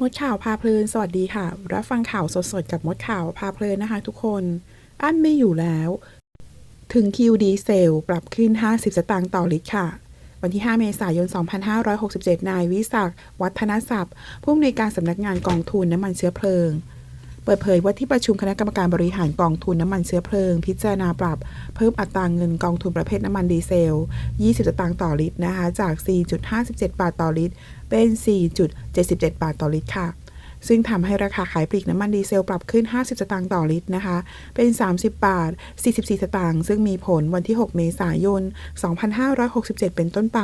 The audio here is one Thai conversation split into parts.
มดข่าวพาเพลิน สวัสดีค่ะ รับฟังข่าวสดๆ กับมดข่าวพาเพลินนะคะทุกคน อันไม่อยู่แล้ว ถึงคิวดีเซลปรับขึ้น 50 สตางค์ต่อลิตรค่ะ วันที่ 5 เมษายน 2567 นายวิศักดิ์วัฒนศัพท์ ผู้อำนวยการสำนักงานกองทุนน้ำมันเชื้อเพลิง ปิดเผยว่าที่ประชุมคณะกรรมการบริหารกองทุนน้ำมันเชื้อเพลิง พิจารณาปรับ เพิ่มอัตราเงินกองทุนประเภทน้ำมันดีเซล 20สตางค์ต่อลิตรนะคะจาก 4.57 บาทต่อลิตร เป็น 4.77 บาทต่อลิตรค่ะซึ่งทำให้ราคาขายปลีกน้ำมันดีเซลปรับขึ้น 50 สตางค์ต่อลิตรนะคะ เป็น 30 บาท 44 สตางค์ ซึ่งมีผลวันที่ 6 เมษายน 2567 เป็นต้นไป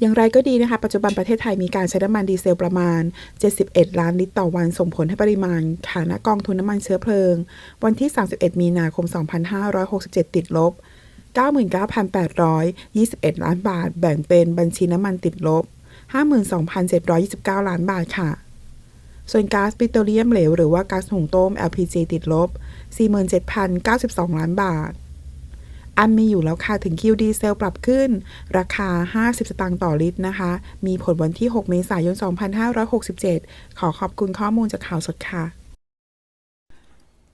อย่างไรก็ดีนะคะ ปัจจุบันประเทศไทยมีการใช้น้ำมันดีเซลประมาณ 71 ล้านลิตรต่อวันส่งผลให้ปริมาณฐานะกองทุนน้ำมันเชื้อเพลิง วันที่ 31 มีนาคม 2567 ติดลบ 99,821 ล้านบาท แบ่งเป็นบัญชีน้ำมันติดลบ 52,729 ล้านบาทค่ะ ส่วนก๊าซปิโตรเลียมเหลวหรือว่าก๊าซหุงต้ม LPG ติดลบ 47,092 ล้านบาท อันมีอยู่แล้วค่ะถึงคิวดีเซลปรับขึ้น ราคา 50 สตางค์ต่อลิตรนะคะ มีผลวันที่ 6 เมษายน 2567 ขอขอบคุณข้อมูลจากข่าวสดค่ะ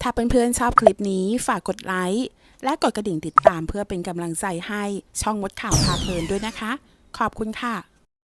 ถ้าเพื่อนๆชอบคลิปนี้ฝากกดไลค์ และกดกระดิ่งติดตามเพื่อเป็นกำลังใจให้ช่องมดข่าวพาเพลินด้วยนะคะ ขอบคุณค่ะ